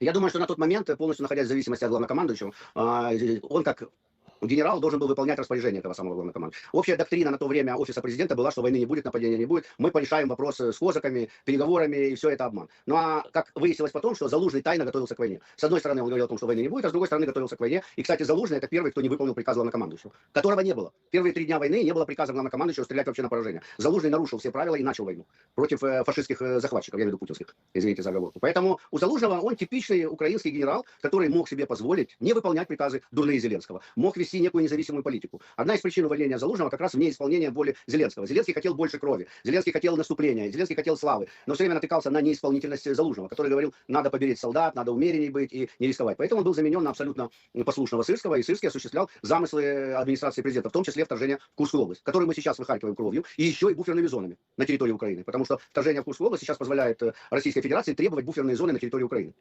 Я думаю, что на тот момент, э, полностью находясь в зависимости от главнокомандующего, а, э, он как генерал должен был выполнять распоряжение этого самого главнокомандующего. Общая доктрина на то время офиса президента была, что войны не будет, нападения не будет. Мы порешаем вопросы с козаками, переговорами, и все это обман. Ну а как выяснилось потом, что Залужный тайно готовился к войне. С одной стороны, он говорил о том, что войны не будет, а с другой стороны, готовился к войне. И, кстати, Залужный это первый, кто не выполнил приказ главнокомандующего, которого не было. Первые три дня войны не было приказа главнокомандующего стрелять вообще на поражение. Залужный нарушил все правила и начал войну против э, фашистских э, захватчиков, я имею в виду путинских, извините за оговорку. Поэтому у Залужного он типичный украинский генерал, который мог себе позволить не выполнять приказы дурные Зеленского, мог вести некую независимую политику. Одна из причин увольнения Залужного как раз в неисполнении воли Зеленского. Зеленский хотел больше крови, Зеленский хотел наступления, Зеленский хотел славы, но все время натыкался на неисполнительность Залужного, который говорил, надо поберечь солдат, надо умеренней быть и не рисковать. Поэтому он был заменен на абсолютно послушного Сырского, и Сырский осуществлял замыслы администрации президента, в том числе вторжение в Курскую область, которую мы сейчас выхаркиваем кровью, и еще и буферными зонами на территории Украины. Потому что вторжение в Курскую область сейчас позволяет э, Российской Федерации требовать буферные зоны на территории Украины.